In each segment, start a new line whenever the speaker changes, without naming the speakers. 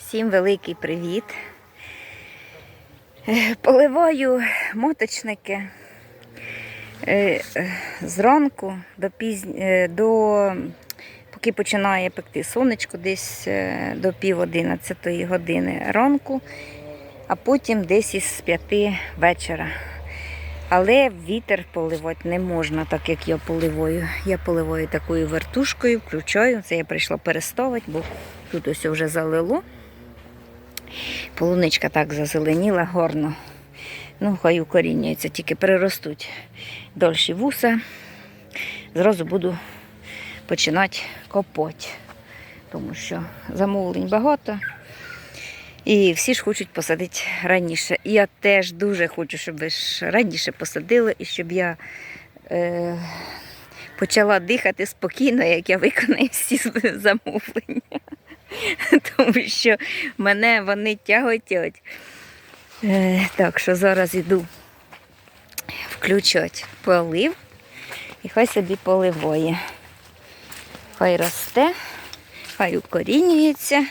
Всім великий привіт. Е, Поливаю моточники е, е, зранку до пізь... е, до поки починає пекти сонечко, десь до пів одинадцятої години ранку, а потім десь із п'яти вечора. Але вітер поливати не можна, так як я поливаю. Я поливаю такою вертушкою, включаю. Це я прийшла переставити, бо тут ось вже залило. Полуничка так зазеленіла гарно. Ну, хай укорінюється, тільки переростуть дольші вуса. Зразу буду починати копати, тому що замовлень багато. І всі ж хочуть посадити раніше. І я теж дуже хочу, щоб ви ж раніше посадили і щоб я е, почала дихати спокійно, як я виконаю всі замовлення. Тому що мене вони тяготять. Е, так що зараз іду включати полив і хай собі поливає. Хай росте, хай укорінюється.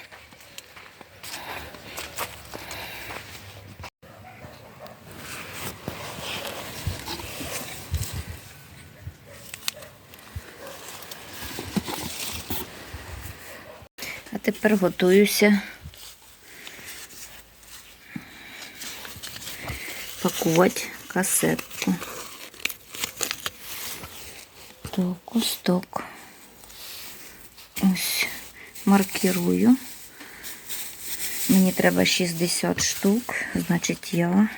А тепер готуюся пакувати касетку. Так, ось так. Ось маркірую. Мені треба 60 штук, значить я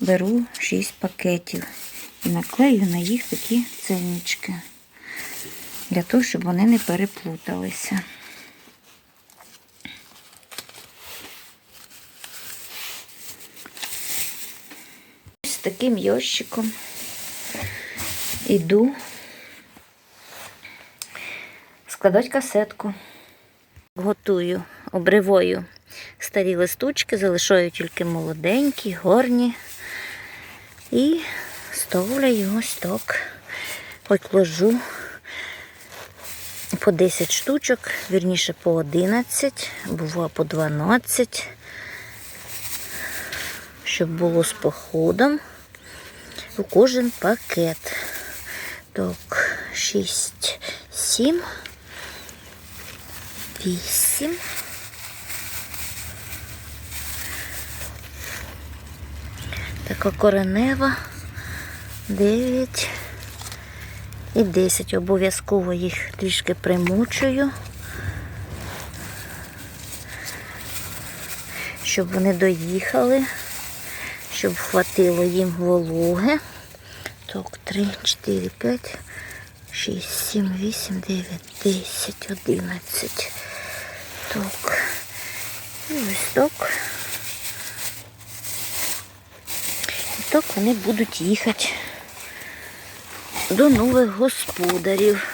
беру 6 пакетів і наклею на їх такі ценнички, для того, щоб вони не переплуталися. Таким ящиком іду складати касетку. Готую обривою старі листочки, залишаю тільки молоденькі, горні. І ставлю ось так. Ложу по 10 штучок, вірніше по 11, бува по 12 щоб було з походом у кожен пакет. Так, 6, 7, 8. Така коренева, 9 і 10. Обов'язково їх трішки примучую, щоб вони доїхали щоб хватило їм вологи. Так, 3, 4, 5, 6, 7, 8, 9, 10, 11. Так. І ось так. І так вони будуть їхати до нових господарів.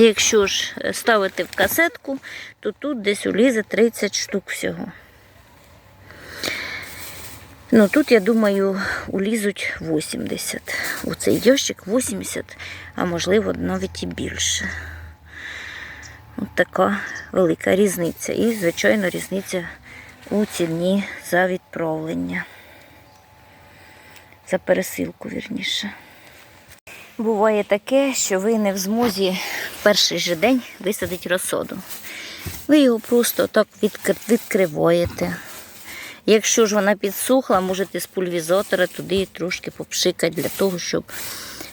Якщо ж ставити в касетку, то тут десь улізе 30 штук всього. Ну тут, я думаю, улізуть 80. У цей ящик 80, а можливо навіть і більше. От така велика різниця. І, звичайно, різниця у ціні за відправлення. За пересилку, вірніше. Буває таке, що ви не в змозі перший же день висадити розсоду. Ви його просто так відкр- відкриваєте. Якщо ж вона підсухла, можете з пульвізатора туди трошки попшикати для того, щоб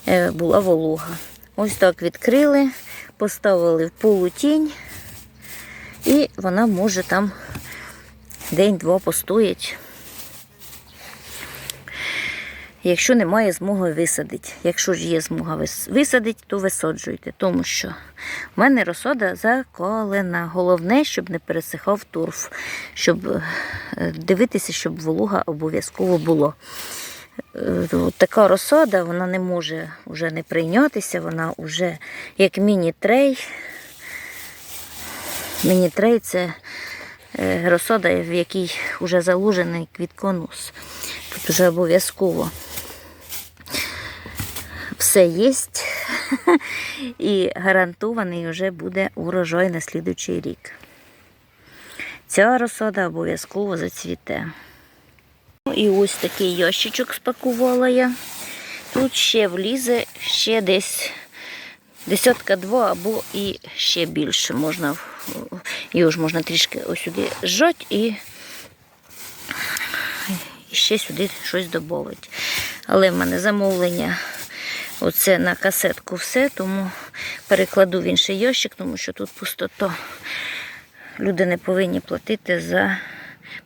е, була волога. Ось так відкрили, поставили в полутінь, і вона може там день-два постоять. Якщо немає змоги висадити. Якщо ж є змога вис- висадити, то висаджуйте, тому що в мене розсода заколена. Головне, щоб не пересихав торф, щоб е, дивитися, щоб волога обов'язково було. Е, Така розсада, вона не може вже не прийнятися, вона вже як міні-трей. Міні-трей це е, розсада, в якій вже заложений квітконос. Тут вже обов'язково все є. І гарантований вже буде урожай на слідучий рік. Ця розсада обов'язково зацвіте. І ось такий ящичок спакувала я. Тут ще влізе ще десь десятка два або і ще більше. Можна, його ж можна трішки ось сюди зжати і і ще сюди щось додати. Але в мене замовлення оце на касетку все, тому перекладу в інший ящик, тому що тут пустота. Люди не повинні платити за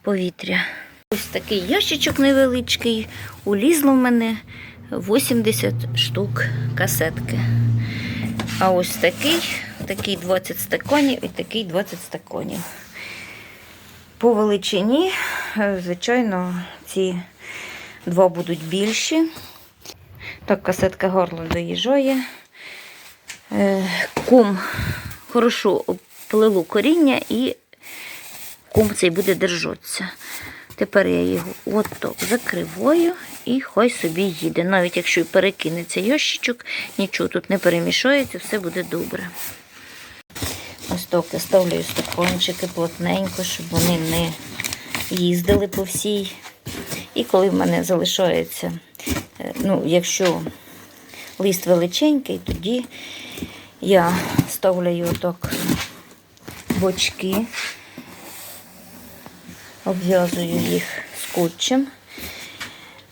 повітря. Ось такий ящичок невеличкий. Улізло в мене 80 штук касетки. А ось такий, такий 20 стаканів і такий 20 стаканів. По величині, е, звичайно, ці два будуть більші. Так, касетка горло доїжджає. Е, Кум хорошо оплило коріння і кум цей буде держатися. Тепер я його отак закриваю і хай собі їде. Навіть якщо і перекинеться ящичок, нічого тут не перемішається, все буде добре. Ось так я ставлю стаканчики плотненько, щоб вони не їздили по всій. І коли в мене залишається, ну, якщо лист величенький, тоді я ставлю отак бочки, обв'язую їх скотчем.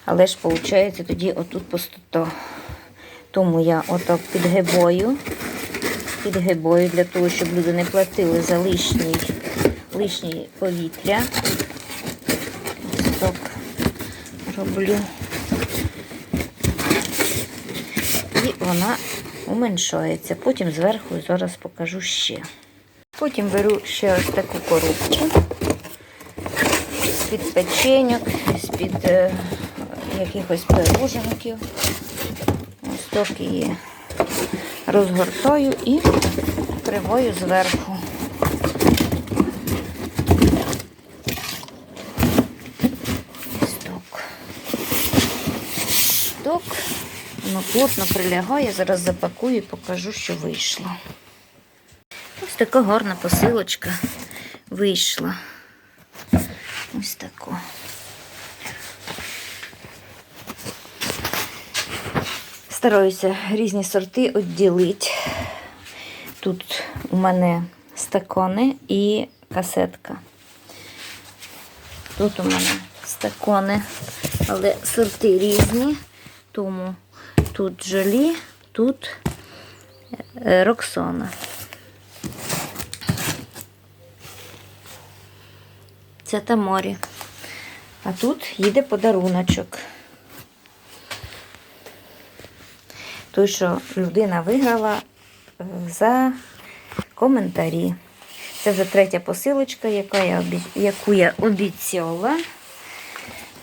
Але ж виходить тоді отут пустота. Тому я отак підгибаю підгибаю для того, щоб люди не платили за лишній, лишнє повітря. Ось так роблю. І вона уменшається. Потім зверху зараз покажу ще. Потім беру ще ось таку коробку з-під печеньок, з-під е, якихось пироженків. Ось так її розгортаю і кривою зверху. Ось так. Так, воно плотно прилягає, зараз запакую і покажу, що вийшло. Ось така гарна посилочка вийшла. Ось таку. Стараюся різні сорти відділити. Тут у мене стакони і касетка. Тут у мене стакони, але сорти різні, тому тут жолі, тут е, Роксона. Це Таморі. А тут їде подаруночок. Той, що людина виграла е, за коментарі. Це вже третя посилочка, яка я, обі- яку я обіцяла.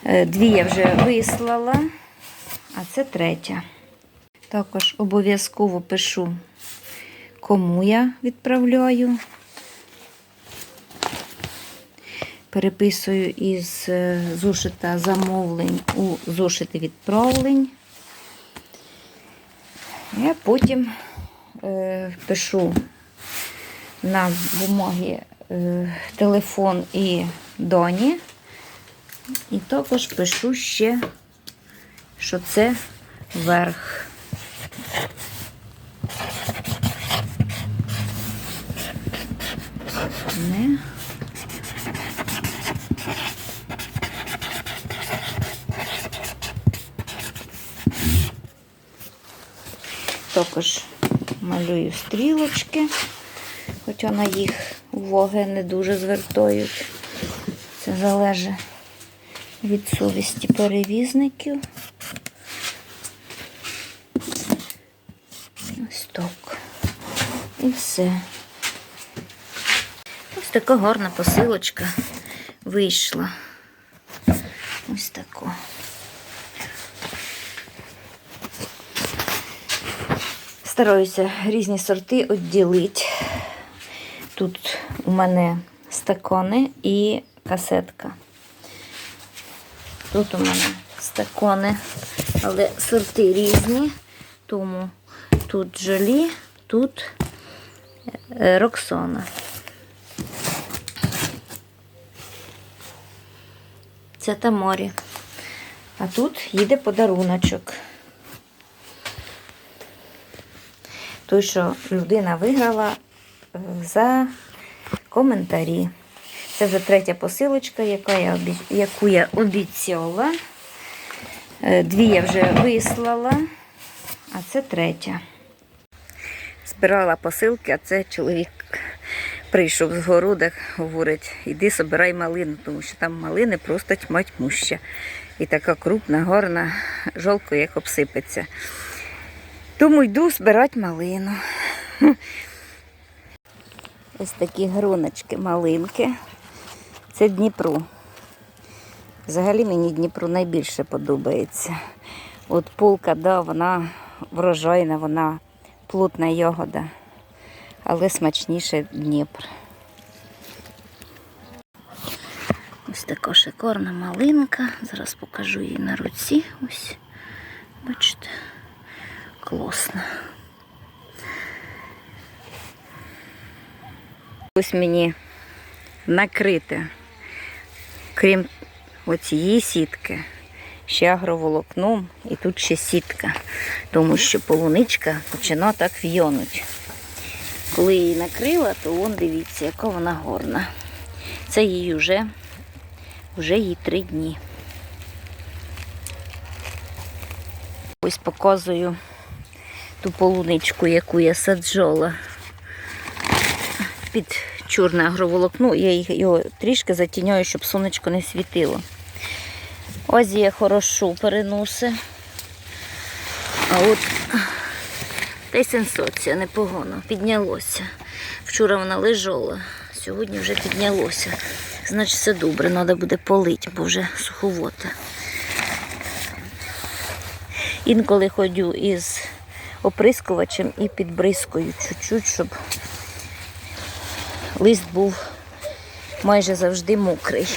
Е, Дві я вже вислала, а це третя. Також обов'язково пишу, кому я відправляю. Переписую із е, зошита замовлень у зошити відправлень. Я потім е, пишу на бумагі е, телефон і доні. І також пишу ще, що це верх. Не. Також малюю стрілочки, хоча на їх уваги не дуже звертають. Це залежить від совісті перевізників. Ось. І все. Ось така гарна посилочка вийшла. Ось таку. Стараюся різні сорти відділити. Тут у мене стакони і касетка. Тут у мене стакони, але сорти різні, тому тут жолі, тут е, Роксона. Це Таморі. А тут їде подаруночок. Той, що людина виграла е, за коментарі. Це вже третя посилочка, яка я, обі- яку я обіцяла. Е, Дві я вже вислала, а це третя. Збирала посилки, а це чоловік прийшов з города, говорить, іди собирай малину, тому що там малини просто тьма тьмуща. І така крупна, гарна, жолко, як обсипеться. Тому йду збирати малину. Ось такі гроночки малинки. Це Дніпро. Взагалі мені Дніпро найбільше подобається. От полка, да, вона врожайна, вона плотна ягода, але смачніше Дніпр. Ось така шикарна малинка. Зараз покажу її на руці. Ось, бачите, класно. Ось мені накрите, крім оцієї сітки, ще агроволокном і тут ще сітка, тому що полуничка починає так в'йонуть. Коли її накрила, то вон дивіться, яка вона горна. Це їй вже, вже їй три дні. Ось показую ту полуничку, яку я саджала під чорне агроволокно. Я його трішки затіняю, щоб сонечко не світило. Азія хорошо переносить. А от та й сенсація непогано. Піднялося. Вчора вона лежала, сьогодні вже піднялося. Значить, все добре, треба буде полити, бо вже суховоте. Інколи ходю із оприскувачем і підбризкою чуть-чуть, щоб лист був майже завжди мокрий.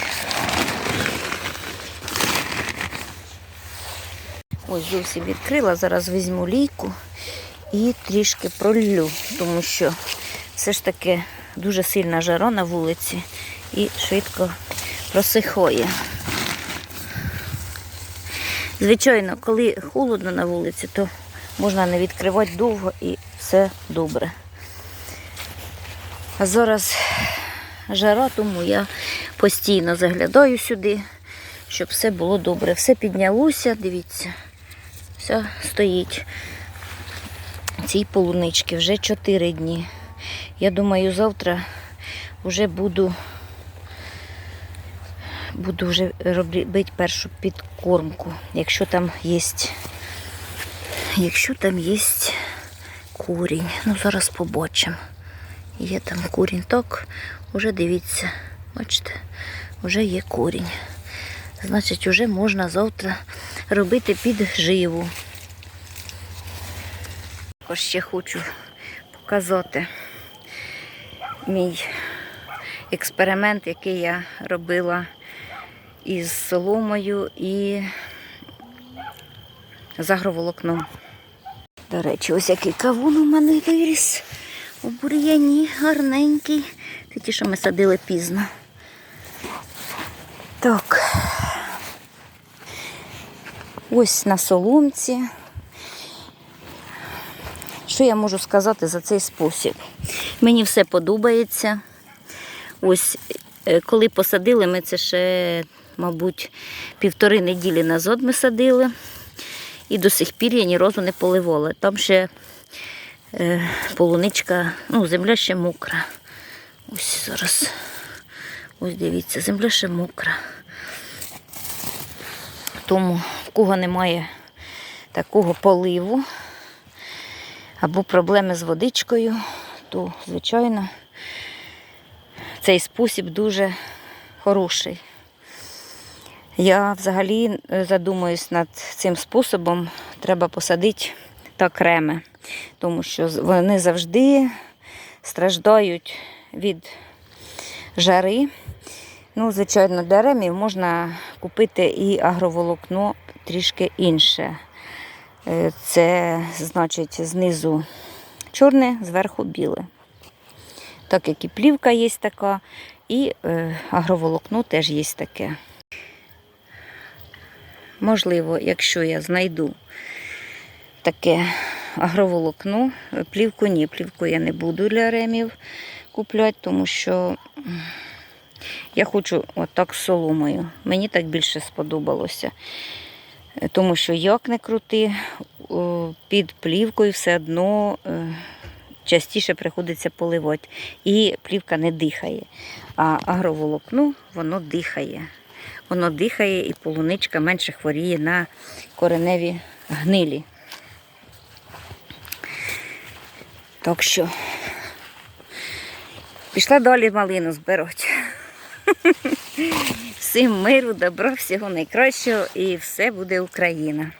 Ось зовсім відкрила, зараз візьму лійку і трішки пролью, тому що все ж таки дуже сильна жара на вулиці і швидко просихає. Звичайно, коли холодно на вулиці, то можна не відкривати довго і все добре. А зараз жара, тому я постійно заглядаю сюди, щоб все було добре. Все піднялося, дивіться, все стоїть. Цій полунички вже 4 дні. Я думаю, завтра вже буду, буду вже робити першу підкормку, якщо там є, якщо там є курінь. Ну, зараз побачимо. Є там курінь. Так, уже дивіться, бачите, вже є курінь. Значить, вже можна завтра робити підживу. Також ще хочу показати мій експеримент, який я робила із соломою і з агроволокном. До речі, ось який кавун у мене виріс у бур'яні, гарненький. Це що ми садили пізно. Так. Ось на соломці. Що я можу сказати за цей спосіб? Мені все подобається. Ось, е, коли посадили, ми це ще, мабуть, півтори неділі назад ми садили. І до сих пір я ні разу не поливала. Там ще е, полуничка, ну, земля ще мокра. Ось зараз. Ось дивіться, земля ще мокра. Тому, в кого немає такого поливу або проблеми з водичкою, то, звичайно, цей спосіб дуже хороший. Я взагалі е, задумуюсь над цим способом. Треба посадити так реми, тому що вони завжди страждають від жари. Ну, звичайно, ремів можна купити і агроволокно трішки інше. Е, Це значить знизу чорне, зверху біле. Так як і плівка є така, і е, агроволокно теж є таке. Можливо, якщо я знайду таке агроволокно, плівку ні, плівку я не буду для ремів купляти, тому що я хочу отак з соломою. Мені так більше сподобалося. Е, Тому що як не крути, під плівкою все одно е, частіше приходиться поливати. І плівка не дихає. А агроволокно воно дихає. Воно дихає і полуничка менше хворіє на кореневі гнилі. Так що пішла далі малину збирати. Всім миру, добра, всього найкращого і все буде Україна.